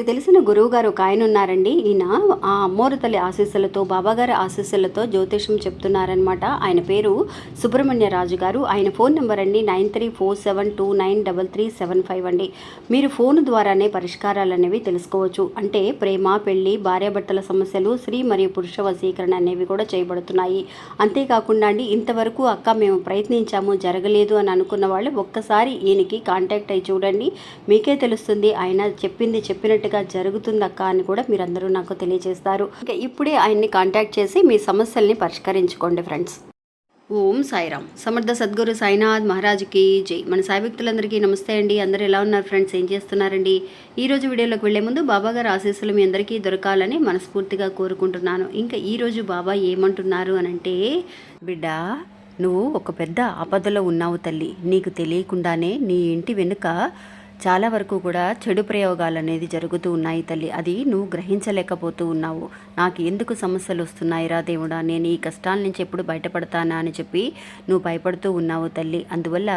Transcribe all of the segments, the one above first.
మనకి తెలిసిన గురువు గారు ఒక ఆయన ఉన్నారండి. ఈయన ఆ అమ్మోరు తల్లి ఆశీస్సులతో బాబాగారి ఆశీస్సులతో జ్యోతిషం చెప్తున్నారనమాట ఆయన పేరు సుబ్రహ్మణ్య రాజు గారు. ఆయన ఫోన్ నెంబర్ అండి nine three four seven two nine double three seven five అండి. మీరు ఫోన్ ద్వారానే పరిష్కారాలు అనేవి తెలుసుకోవచ్చు. అంటే ప్రేమ పెళ్ళి భార్యాభర్తల సమస్యలు స్త్రీ మరియు పురుష వశీకరణ అనేవి కూడా చేయబడుతున్నాయి. అంతేకాకుండా అండి ఇంతవరకు అక్క మేము ప్రయత్నించాము జరగలేదు అని అనుకున్న వాళ్ళు ఒక్కసారి ఈయనకి కాంటాక్ట్ అయ్యి చూడండి. మీకే తెలుస్తుంది ఆయన చెప్పింది చెప్పినట్టు జరుగుతుంది జరుగుతుందక్క అని కూడా మీరందరూ నాకు తెలియజేస్తారు. ఇంకా ఇప్పుడే ఆయన్ని కాంటాక్ట్ చేసి మీ సమస్యల్ని పరిష్కరించుకోండి ఫ్రెండ్స్. ఓం సాయిరామ్. సమర్థ సద్గురు సాయినాథ్ మహారాజుకి జై. మన సాయి భక్తులందరికీ నమస్తే అండి. అందరూ ఎలా ఉన్నారు ఫ్రెండ్స్? ఏం చేస్తున్నారండి? ఈ రోజు వీడియోలోకి వెళ్ళే ముందు బాబా గారు ఆశీస్సులు మీ అందరికీ దొరకాలని మనస్ఫూర్తిగా కోరుకుంటున్నాను. ఇంకా ఈరోజు బాబా ఏమంటున్నారు అని అంటే బిడ్డ నువ్వు ఒక పెద్ద ఆపదలో ఉన్నావు తల్లి. నీకు తెలియకుండానే నీ ఇంటి వెనుక చాలా వరకు కూడా చెడు ప్రయోగాలు అనేది జరుగుతూ ఉన్నాయి తల్లి. అది నువ్వు గ్రహించలేకపోతూ ఉన్నావు. నాకు ఎందుకు సమస్యలు వస్తున్నాయి రా దేవుడా? నేను ఈ కష్టాల నుంచి ఎప్పుడు బయటపడతానా అని చెప్పి నువ్వు భయపడుతూ ఉన్నావు తల్లి. అందువల్ల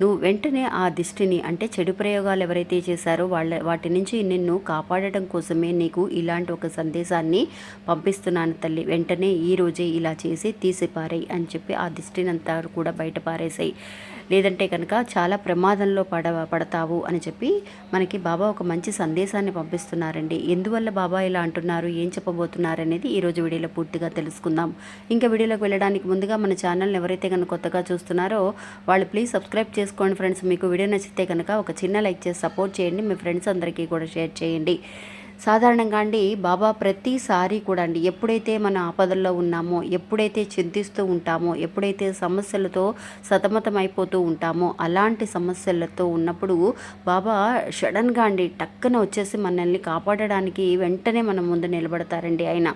నువ్వు వెంటనే ఆ దిష్టిని అంటే చెడు ప్రయోగాలు ఎవరైతే చేశారో వాళ్ళ వాటి నుంచి నిన్ను కాపాడటం కోసమే నీకు ఇలాంటి ఒక సందేశాన్ని పంపిస్తున్నాను తల్లి. వెంటనే ఈ రోజే ఇలా చేసి తీసిపారేయి అని చెప్పి ఆ దిష్టినంతా కూడా బయట పారేసాయి. లేదంటే కనుక చాలా ప్రమాదంలో పడ పడతావు అని చెప్పి మనకి బాబా ఒక మంచి సందేశాన్ని పంపిస్తున్నారండి. ఎందువల్ల బాబా ఇలా అంటున్నారు? ఏం చెప్పబోతున్నారు అనేది ఈరోజు వీడియోలో పూర్తిగా తెలుసుకుందాం. ఇంకా వీడియోలోకి వెళ్ళడానికి ముందుగా మన ఛానల్ని ఎవరైతే కనుక కొత్తగా చూస్తున్నారో వాళ్ళు ప్లీజ్ సబ్స్క్రైబ్ చేసుకోండి ఫ్రెండ్స్. మీకు వీడియో నచ్చితే కనుక ఒక చిన్న లైక్ చేసి సపోర్ట్ చేయండి. మీ ఫ్రెండ్స్ అందరికీ కూడా షేర్ చేయండి. సాధారణంగా అండి బాబా ప్రతిసారి కూడా అండి ఎప్పుడైతే మన ఆపదల్లో ఉన్నామో ఎప్పుడైతే చింతిస్తూ ఉంటామో ఎప్పుడైతే సమస్యలతో సతమతం అయిపోతూ ఉంటామో అలాంటి సమస్యలతో ఉన్నప్పుడు బాబా సడన్గా అండి టక్కన వచ్చేసి మనల్ని కాపాడడానికి వెంటనే మన ముందు నిలబడతారండి ఆయన.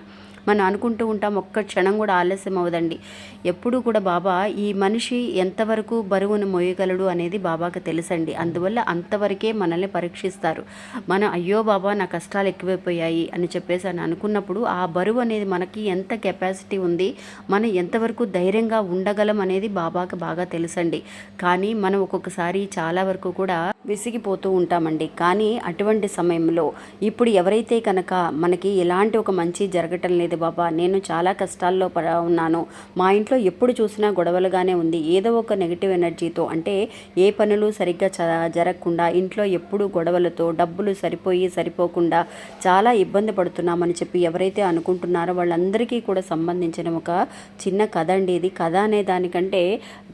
మనం అనుకుంటూ ఉంటాం ఒక్క క్షణం కూడా ఆలస్యం అవ్వదండి. ఎప్పుడూ కూడా బాబా ఈ మనిషి ఎంతవరకు బరువును మోయగలడు అనేది బాబాకు తెలుసండి. అందువల్ల అంతవరకే మనల్ని పరీక్షిస్తారు. మనం అయ్యో బాబా నా కష్టాలు ఎక్కువైపోయాయి అని చెప్పేసి అని అనుకున్నప్పుడు ఆ బరువు అనేది మనకి ఎంత కెపాసిటీ ఉంది మనం ఎంతవరకు ధైర్యంగా ఉండగలం అనేది బాబాకు బాగా తెలుసండి. కానీ మనం ఒక్కొక్కసారి చాలా వరకు కూడా విసిగిపోతూ ఉంటామండి. కానీ అటువంటి సమయంలో ఇప్పుడు ఎవరైతే కనుక మనకి ఎలాంటి ఒక మంచి జరగటం లేదు బాబా. నేను చాలా కష్టాల్లో పడ ఉన్నాను. మా ఇంట్లో ఎప్పుడు చూసినా గొడవలుగానే ఉంది. ఏదో ఒక నెగిటివ్ ఎనర్జీతో అంటే ఏ పనులు సరిగ్గా చ జరగకుండా ఇంట్లో ఎప్పుడు గొడవలతో డబ్బులు సరిపోయి సరిపోకుండా చాలా ఇబ్బంది పడుతున్నామని చెప్పి ఎవరైతే అనుకుంటున్నారో వాళ్ళందరికీ కూడా సంబంధించిన ఒక చిన్న కథ అండి ఇది. కథ అనే దానికంటే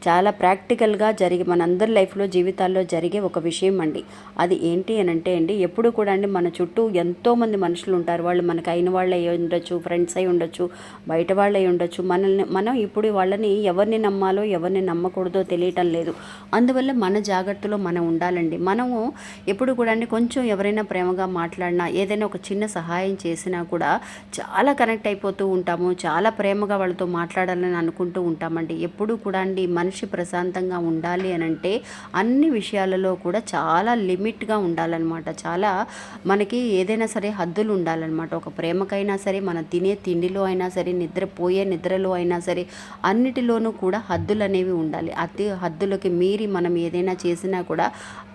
చాలా ప్రాక్టికల్గా జరిగి మనందరి లైఫ్లో జీవితాల్లో జరిగే ఒక విషయం అండి. అది ఏంటి అని అంటే అండి ఎప్పుడు కూడా అండి మన చుట్టూ ఎంతోమంది మనుషులు ఉంటారు. వాళ్ళు మనకు అయిన వాళ్ళు ఉండొచ్చు ఫ్రెండ్స్ అయి ఉండొచ్చు బయట వాళ్ళు అయి ఉండొచ్చు. మనల్ని మనం ఇప్పుడు వాళ్ళని ఎవరిని నమ్మాలో ఎవరిని నమ్మకూడదో తెలియటం లేదు. అందువల్ల మన జాగ్రత్తలో మనం ఉండాలండి. మనము ఎప్పుడు కూడా అండి కొంచెం ఎవరైనా ప్రేమగా మాట్లాడినా ఏదైనా ఒక చిన్న సహాయం చేసినా కూడా చాలా కనెక్ట్ అయిపోతూ ఉంటాము. చాలా ప్రేమగా వాళ్ళతో మాట్లాడాలని అనుకుంటూ ఉంటామండి. ఎప్పుడు కూడా అండి మనిషి ప్రశాంతంగా ఉండాలి అని అంటే అన్ని విషయాలలో కూడా చాలా లిమిట్గా ఉండాలన్నమాట. చాలా మనకి ఏదైనా సరే హద్దులు ఉండాలన్నమాట. ఒక ప్రేమకైనా సరే మనం తినే తిండిలో అయినా సరే నిద్రపోయే నిద్రలో అయినా సరే అన్నిటిలోనూ కూడా హద్దులు అనేవి ఉండాలి. అతి హద్దులకి మీరి మనం ఏదైనా చేసినా కూడా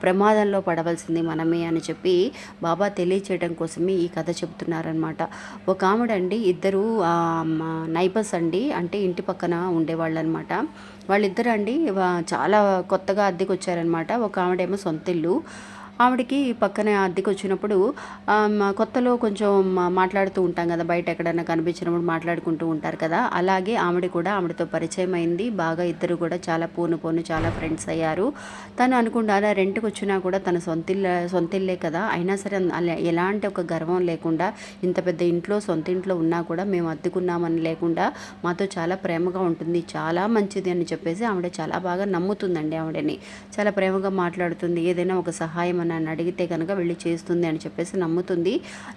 ప్రమాదంలో పడవలసింది మనమే అని చెప్పి బాబా తెలియచేయడం కోసమే ఈ కథ చెప్తున్నారనమాట ఒక ఆవిడండి ఇద్దరు నైబర్స్ అండి అంటే ఇంటి పక్కన ఉండేవాళ్ళు అనమాట వాళ్ళిద్దరండి చాలా కొత్తగా అద్దెకి వచ్చారనమాట ఒక ఆవిడేమో సొంత ఇల్లు ఆవిడకి పక్కనే అద్దెకి వచ్చినప్పుడు మా కొత్తలో కొంచెం మాట్లాడుతూ ఉంటాం కదా బయట ఎక్కడైనా కనిపించినప్పుడు మాట్లాడుకుంటూ ఉంటారు కదా అలాగే ఆవిడ కూడా ఆవిడతో పరిచయం అయింది బాగా ఇద్దరు కూడా చాలా పోను పోను చాలా ఫ్రెండ్స్ అయ్యారు. తను అనుకుంటారా రెంట్కి వచ్చినా కూడా తన సొంతిల్ల సొంతిల్లే కదా అయినా సరే ఎలాంటి ఒక గర్వం లేకుండా ఇంత పెద్ద ఇంట్లో సొంత ఇంట్లో ఉన్నా కూడా మేము అద్దెకున్నామని లేకుండా మాతో చాలా ప్రేమగా ఉంటుంది చాలా మంచిది అని చెప్పేసి ఆవిడ చాలా బాగా నమ్ముతుందండి ఆవిడని. చాలా ప్రేమగా మాట్లాడుతుంది ఏదైనా ఒక సహాయం అని నన్ను అడిగితే కనుక వెళ్ళి చేస్తుంది అని చెప్పేసి నమ్ముతుంది.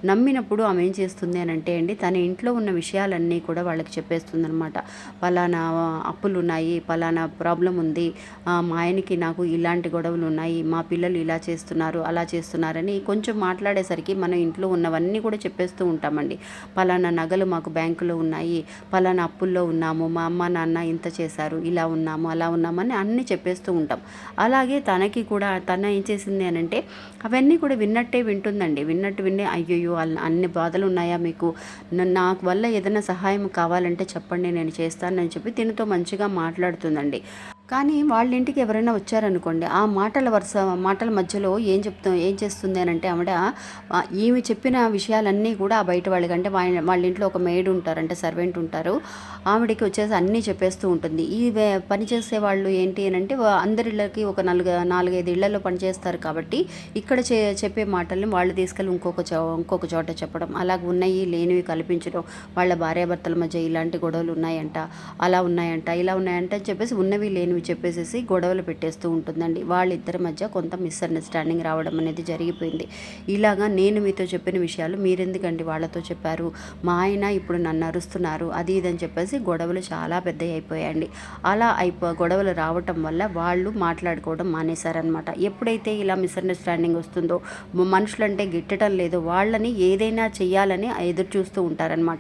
నమ్మినప్పుడు ఆమె ఏం చేస్తుంది అని అంటే అండి తన ఇంట్లో ఉన్న విషయాలన్నీ కూడా వాళ్ళకి చెప్పేస్తుంది అనమాట పలానా అప్పులు ఉన్నాయి పలానా ప్రాబ్లం ఉంది మా ఆయనకి నాకు ఇలాంటి గొడవలు ఉన్నాయి మా పిల్లలు ఇలా చేస్తున్నారు అలా చేస్తున్నారని కొంచెం మాట్లాడేసరికి మనం ఇంట్లో ఉన్నవన్నీ కూడా చెప్పేస్తూ ఉంటామండి. పలానా నగలు మాకు బ్యాంకులో ఉన్నాయి పలానా అప్పుల్లో ఉన్నాము మా అమ్మ నాన్న ఇంత చేశారు ఇలా ఉన్నాము అలా ఉన్నామని అన్నీ చెప్పేస్తూ ఉంటాం. అలాగే తనకి కూడా తన ఏం చేసింది అని అంటే అవన్నీ కూడా విన్నట్టే వింటుందండి. విన్నట్టు విన్నే అయ్యయ్యో అన్ని బాధలు ఉన్నాయా మీకు? నాకు వల్ల ఏదైనా సహాయం కావాలంటే చెప్పండి నేను చేస్తానని చెప్పి తినతో మంచిగా మాట్లాడుతుందండి. కానీ వాళ్ళ ఇంటికి ఎవరైనా వచ్చారనుకోండి ఆ మాటల వరుస మాటల మధ్యలో ఏం చెప్తా ఏం చేస్తుంది అని అంటే ఆవిడ ఈమె చెప్పిన విషయాలన్నీ కూడా ఆ బయట వాళ్ళకి. అంటే వాళ్ళ ఇంట్లో ఒక మేడ్ ఉంటారు అంటే సర్వెంట్ ఉంటారు ఆవిడకి వచ్చేసి అన్నీ చెప్పేస్తూ ఉంటుంది. ఈ పని చేసే వాళ్ళు ఏంటి అని అంటే అందరిళ్ళకి ఒక నాలుగు నాలుగైదు ఇళ్ళలో పనిచేస్తారు కాబట్టి ఇక్కడ చే చెప్పే మాటల్ని వాళ్ళు తీసుకెళ్ళి ఇంకొక చో ఇంకొక చోట చెప్పడం. అలాగ ఉన్నాయి లేనివి కల్పించడం. వాళ్ళ భార్యాభర్తల మధ్య ఇలాంటి గొడవలు ఉన్నాయంట అలా ఉన్నాయంట ఇలా ఉన్నాయంట అని చెప్పేసి ఉన్నవి లేనివి చెప్పేసేసి గొడవలు పెట్టేస్తూ ఉంటుందండి. వాళ్ళిద్దరి మధ్య కొంత మిస్అండర్స్టాండింగ్ రావడం అనేది జరిగిపోయింది. ఇలాగా నేను మీతో చెప్పిన విషయాలు మీరెందుకండి వాళ్ళతో చెప్పారు? మా ఆయన ఇప్పుడు నన్ను అరుస్తున్నారు. అది ఇది అని చెప్పేసి గొడవలు చాలా పెద్దవి అయిపోయాయండి అలా అయిపో గొడవలు రావటం వల్ల వాళ్ళు మాట్లాడుకోవడం మానేశారనమాట ఎప్పుడైతే ఇలా మిస్అండర్స్టాండింగ్ వస్తుందో మనుషులంటే గిట్టడం లేదో. వాళ్ళని ఏదైనా చేయాలని ఎదురు చూస్తూ ఉంటారనమాట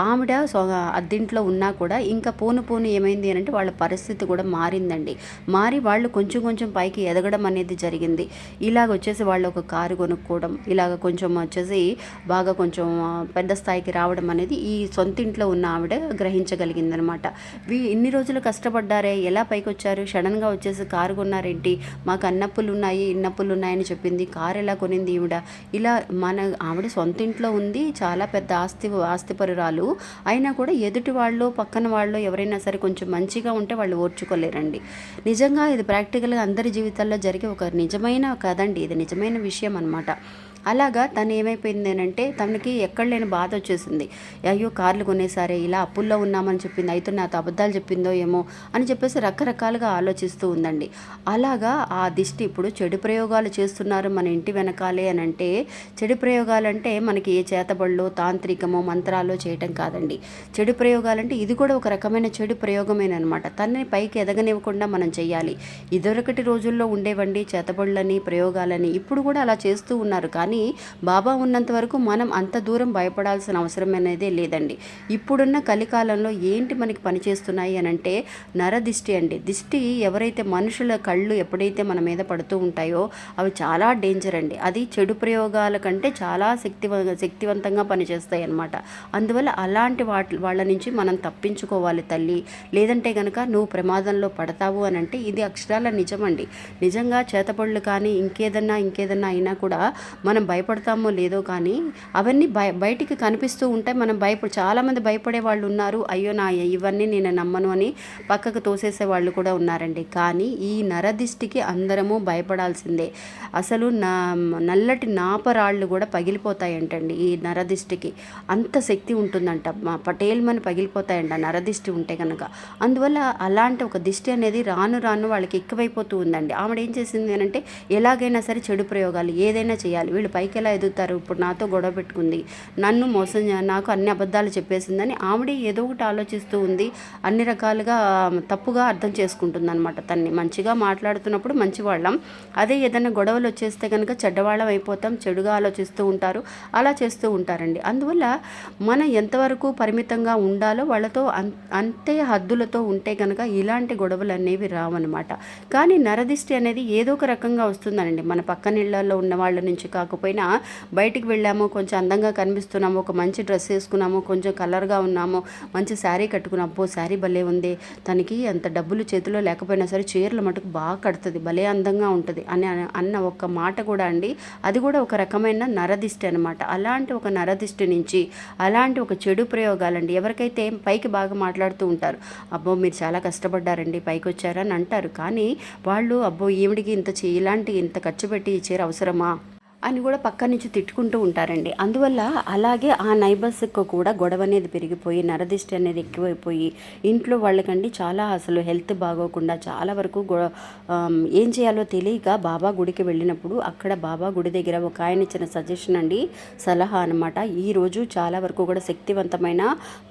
ఆవిడ సో అద్దింట్లో ఉన్నా కూడా ఇంకా పోను పోను ఏమైంది అని అంటే వాళ్ళ పరిస్థితి కూడా మారిందండి. మారి వాళ్ళు కొంచెం కొంచెం పైకి ఎదగడం అనేది జరిగింది. ఇలాగ వచ్చేసి వాళ్ళు ఒక కారు కొనుక్కోవడం ఇలాగ కొంచెం వచ్చేసి బాగా కొంచెం పెద్ద స్థాయికి రావడం అనేది ఈ సొంతింట్లో ఉన్న ఆవిడ గ్రహించగలిగిందనమాట. వీ ఇన్ని రోజులు కష్టపడ్డారే ఎలా పైకి వచ్చారు సడన్గా వచ్చేసి కారు కొన్నారేంటి? మాకు అన్నప్పులు ఉన్నాయి ఇన్నప్పులు ఉన్నాయని చెప్పింది. కారు ఎలా కొనింది ఈవిడ? ఇలా మన ఆవిడ సొంత ఇంట్లో ఉంది చాలా పెద్ద ఆస్తి ఆస్తిపరురాలు. అయినా కూడా ఎదుటి వాళ్ళు పక్కన వాళ్ళు ఎవరైనా సరే కొంచెం మంచిగా ఉంటే వాళ్ళు ఓర్చుకోలేరు పెట్టండి నిజంగా ఇది ప్రాక్టికల్గా అందరి జీవితాల్లో జరిగే ఒక నిజమైన కదండి ఇది నిజమైన విషయం అనమాట అలాగా తను ఏమైపోయింది అంటే తనకి ఎక్కడ లేని బాధ వచ్చేసింది. అయ్యో కార్లు కొనేసారే ఇలా అప్పుల్లో ఉన్నామని చెప్పింది అయితే నాతో అబద్ధాలు చెప్పిందో ఏమో అని చెప్పేసి రకరకాలుగా ఆలోచిస్తూ ఉందండి. అలాగా ఆ దిష్టి ఇప్పుడు చెడు ప్రయోగాలు చేస్తున్నారు మన ఇంటి వెనకాలే అని అంటే చెడు ప్రయోగాలు అంటే మనకి ఏ చేతబళ్ళు తాంత్రికమో మంత్రాలు చేయటం కాదండి. చెడు ప్రయోగాలు అంటే ఇది కూడా ఒక రకమైన చెడు ప్రయోగమేనమాట తనని పైకి ఎదగనివ్వకుండా మనం చేయాలి ఇదివరకటి రోజుల్లో ఉండేవండి చేతబళ్ళని ప్రయోగాలని ఇప్పుడు కూడా అలా చేస్తూ ఉన్నారు. కానీ బాబా ఉన్నంత వరకు మనం అంత దూరం భయపడాల్సిన అవసరం అనేదే లేదండి. ఇప్పుడున్న కలికాలంలో ఏంటి మనకి పనిచేస్తున్నాయి అని అంటే నరదిష్టి అండి. దిష్టి ఎవరైతే మనుషుల కళ్ళు ఎప్పుడైతే మన మీద పడుతూ ఉంటాయో అవి చాలా డేంజర్ అండి. అది చెడు ప్రయోగాల కంటే చాలా శక్తివ శక్తివంతంగా పనిచేస్తాయి అన్నమాట. అందువల్ల అలాంటి వాటి వాళ్ళ నుంచి మనం తప్పించుకోవాలి తల్లి. లేదంటే కనుక నువ్వు ప్రమాదంలో పడతావు అని అంటే ఇది అక్షరాల నిజమండి. నిజంగా చేతపళ్ళు కానీ ఇంకేదన్నా ఇంకేదన్నా అయినా కూడా మనం మనం భయపడతామో లేదో కానీ అవన్నీ బయ బయటికి కనిపిస్తూ ఉంటాయి మనం భయపడ చాలామంది భయపడే వాళ్ళు ఉన్నారు. అయ్యో నా ఇవన్నీ నేను నమ్మను అని పక్కకు తోసేసే వాళ్ళు కూడా ఉన్నారండి. కానీ ఈ నరదిష్టికి అందరము భయపడాల్సిందే. అసలు నా నల్లటి నాపరాళ్ళు కూడా పగిలిపోతాయంటండి ఈ నరదిష్టికి. అంత శక్తి ఉంటుందంట. మా పటేల్మని పగిలిపోతాయంట నరదిష్టి ఉంటే కనుక అందువల్ల అలాంటి ఒక దిష్టి అనేది రాను రాను వాళ్ళకి ఎక్కువైపోతూ ఉందండి. ఆవిడ ఏం చేసింది అని అంటే ఎలాగైనా సరే చెడు ప్రయోగాలు ఏదైనా చేయాలి. వీళ్ళు పైకి ఎలా ఎదుగుతారు? ఇప్పుడు నాతో గొడవ పెట్టుకుంది. నన్ను మోసం నాకు అన్ని అబద్ధాలు చెప్పేసిందని ఆవిడ ఏదో ఒకటి ఆలోచిస్తూ ఉంది. అన్ని రకాలుగా తప్పుగా అర్థం చేసుకుంటుంది అనమాట తన్ని. మంచిగా మాట్లాడుతున్నప్పుడు మంచివాళ్ళం. అదే ఏదైనా గొడవలు వచ్చేస్తే కనుక చెడ్డవాళ్ళం అయిపోతాం చెడుగా ఆలోచిస్తూ ఉంటారు. అలా చేస్తూ ఉంటారండి. అందువల్ల మనం ఎంతవరకు పరిమితంగా ఉండాలో వాళ్ళతో అంతే హద్దులతో ఉంటే కనుక ఇలాంటి గొడవలు అనేవి రావన్నమాట. కానీ నరదిష్టి అనేది ఏదో ఒక రకంగా వస్తుందండి మన పక్కన ఇళ్ళలో ఉన్న వాళ్ళ నుంచి కాకపోతే కాకపోయినా బయటికి వెళ్ళాము కొంచెం అందంగా కనిపిస్తున్నాము ఒక మంచి డ్రెస్ వేసుకున్నాము కొంచెం కలర్గా ఉన్నాము మంచి శారీ కట్టుకున్నాం అబ్బో శారీ భలే ఉంది. తనకి అంత డబ్బులు చేతిలో లేకపోయినా సరే చీరలు మటుకు బాగా కడుతుంది భలే అందంగా ఉంటుంది అని అన్న- ఒక్క మాట కూడా అండి. అది కూడా ఒక రకమైన నరదిష్టి అనమాట అలాంటి ఒక నరదిష్టి నుంచి అలాంటి ఒక చెడు ప్రయోగాలండి. ఎవరికైతే పైకి బాగా మాట్లాడుతూ ఉంటారు అబ్బో మీరు చాలా కష్టపడ్డారండి పైకి వచ్చారని అంటారు. కానీ వాళ్ళు అబ్బో ఈవిడికి ఇంత ఇలాంటి ఇంత ఖర్చు పెట్టి ఈ చీర అవసరమా? అని కూడా పక్క నుంచి తిట్టుకుంటూ ఉంటారండి. అందువల్ల అలాగే ఆ నైబర్స్కి కూడా గొడవ అనేది పెరిగిపోయి నరదిష్టి అనేది ఎక్కువైపోయి ఇంట్లో వాళ్ళకండి చాలా అసలు హెల్త్ బాగోకుండా చాలా వరకు ఏం చేయాలో తెలియక బాబా గుడికి వెళ్ళినప్పుడు అక్కడ బాబా గుడి దగ్గర ఒక ఆయన ఇచ్చిన సజెషన్ అండి సలహా అనమాట ఈరోజు చాలా వరకు కూడా శక్తివంతమైన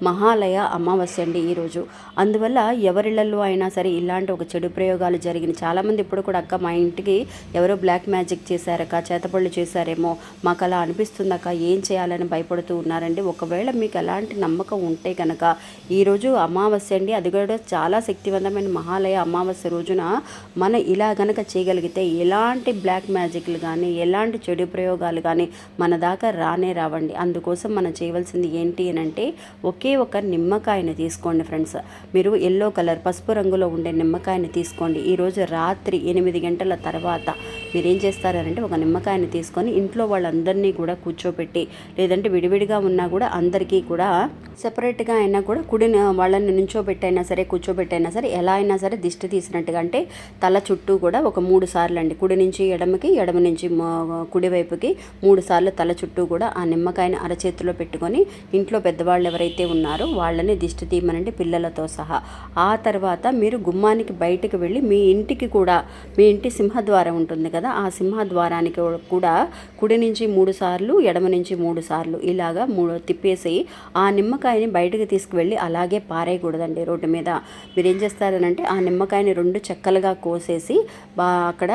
మహాలయ అమావాస్య అండి ఈరోజు అందువల్ల ఎవరిళ్ళలో అయినా సరే ఇలాంటి ఒక చెడు ప్రయోగాలు జరిగిన చాలామంది ఇప్పుడు కూడా అక్క మా ఇంటికి ఎవరో బ్లాక్ మ్యాజిక్ చేశారక చేతపళ్ళు చేశారేమో. మాకు అలా అనిపిస్తుందాక ఏం చేయాలని భయపడుతూ ఉన్నారండి. ఒకవేళ మీకు ఎలాంటి నమ్మకం ఉంటే కనుక ఈరోజు అమావాస్య అండి. అది కూడా చాలా శక్తివంతమైన మహాలయ అమావాస్య రోజున మనం ఇలా గనక చేయగలిగితే ఎలాంటి బ్లాక్ మ్యాజిక్లు కానీ ఎలాంటి చెడు ప్రయోగాలు కానీ మన దాకా రానే రావండి. అందుకోసం మనం చేయవలసింది ఏంటి అని అంటే ఒకే ఒక నిమ్మకాయని తీసుకోండి ఫ్రెండ్స్. మీరు ఎల్లో కలర్ పసుపు రంగులో ఉండే నిమ్మకాయని తీసుకోండి. ఈరోజు రాత్రి ఎనిమిది గంటల తర్వాత మీరు ఏం చేస్తారంటే ఒక నిమ్మకాయని తీసుకోండి. తీసుకొని ఇంట్లో వాళ్ళందరినీ కూడా కూర్చోపెట్టి లేదంటే విడివిడిగా ఉన్నా కూడా అందరికీ కూడా సెపరేట్గా అయినా కూడా కుడిని వాళ్ళని నుంచోబెట్టైనా సరే కూర్చోబెట్టైనా సరే ఎలా అయినా సరే దిష్టి తీసినట్టుగా అంటే తల చుట్టూ కూడా ఒక మూడు సార్లు అండి. కుడి నుంచి ఎడమకి ఎడమ నుంచి కుడివైపుకి మూడు సార్లు తల చుట్టూ కూడా ఆ నిమ్మకాయని అరచేతిలో పెట్టుకొని ఇంట్లో పెద్దవాళ్ళు ఎవరైతే ఉన్నారో వాళ్ళని దిష్టి తీయమనండి పిల్లలతో సహా. ఆ తర్వాత మీరు గుమ్మానికి బయటకు వెళ్ళి మీ ఇంటికి కూడా మీ ఇంటి సింహద్వారం ఉంటుంది కదా ఆ సింహద్వారానికి కూడా కుడి నుంచి మూడు సార్లు ఎడమ నుంచి మూడు సార్లు ఇలాగా మూడు తిప్పేసి ఆ నిమ్మకాయని బయటకు తీసుకువెళ్ళి అలాగే పారేయకూడదండి రోడ్డు మీద. మీరు ఏం చేస్తారనంటే ఆ నిమ్మకాయని రెండు చెక్కలుగా కోసేసి బా అక్కడ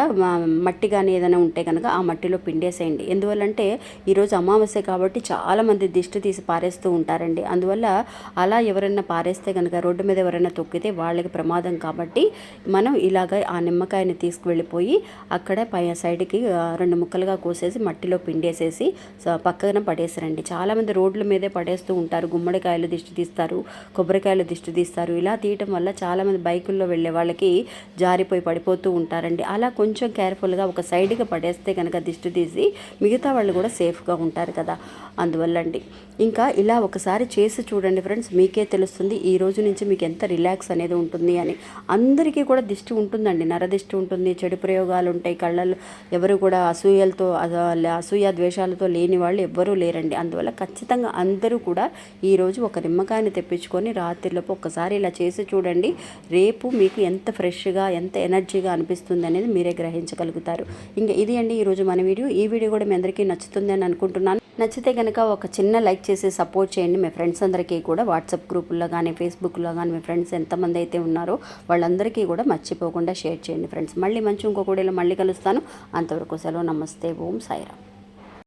మట్టి కానీ ఏదైనా ఉంటే కనుక ఆ మట్టిలో పిండేసేయండి. ఎందువల్లంటే ఈరోజు అమావాస్య కాబట్టి చాలామంది దిష్టి తీసి పారేస్తూ ఉంటారండి. అందువల్ల అలా ఎవరైనా పారేస్తే కనుక రోడ్డు మీద ఎవరైనా తొక్కితే వాళ్ళకి ప్రమాదం కాబట్టి మనం ఇలాగ ఆ నిమ్మకాయని తీసుకువెళ్ళిపోయి అక్కడ పై సైడ్కి రెండు ముక్కలుగా కోసి కోసేసి మట్టిలో పిండేసేసి పక్కన పడేసారండి చాలామంది రోడ్ల మీదే పడేస్తూ ఉంటారు. గుమ్మడికాయలు దిష్టి తీస్తారు కొబ్బరికాయలు దిష్టి తీస్తారు. ఇలా తీయటం వల్ల చాలామంది బైకుల్లో వెళ్ళే వాళ్ళకి జారిపోయి పడిపోతూ ఉంటారండి. అలా కొంచెం కేర్ఫుల్గా ఒక సైడ్గా పడేస్తే కనుక దిష్టి తీసి మిగతా వాళ్ళు కూడా సేఫ్గా ఉంటారు కదా. అందువల్ల అండి. ఇంకా ఇలా ఒకసారి చేసి చూడండి ఫ్రెండ్స్. మీకే తెలుస్తుంది ఈ రోజు నుంచి మీకు ఎంత రిలాక్స్ అనేది ఉంటుంది అని. అందరికీ కూడా దిష్టి ఉంటుందండి. నరదిష్టి ఉంటుంది చెడు ప్రయోగాలు ఉంటాయి. కళ్ళల్లో ఎవరు కూడా అసూయలతో అసూయ ద్వేషాలతో లేని వాళ్ళు ఎవ్వరూ లేరండి. అందువల్ల ఖచ్చితంగా అందరూ కూడా ఈరోజు ఒక నిమ్మకాయని తెప్పించుకొని రాత్రిలోపు ఒక్కసారి ఇలా చేసి చూడండి. రేపు మీకు ఎంత ఫ్రెష్గా ఎంత ఎనర్జీగా అనిపిస్తుంది అనేది మీరే గ్రహించగలుగుతారు. ఇంకా ఇది అండి ఈరోజు మన వీడియో. ఈ వీడియో కూడా మీ అందరికీ నచ్చుతుంది అని అనుకుంటున్నాను. నచ్చితే కనుక ఒక చిన్న లైక్ చేసి సపోర్ట్ చేయండి. మీ ఫ్రెండ్స్ అందరికీ కూడా వాట్సాప్ గ్రూపుల్లో కానీ ఫేస్బుక్లో కానీ మీ ఫ్రెండ్స్ ఎంతమంది అయితే ఉన్నారో వాళ్ళందరికీ కూడా మర్చిపోకుండా షేర్ చేయండి. ఫ్రెండ్స్ మళ్ళీ మంచి ఇంకొక మళ్ళీ కలుస్తాను. అంతవరకు సెలవు. నమస్తే. ఓం సాయిరామ్.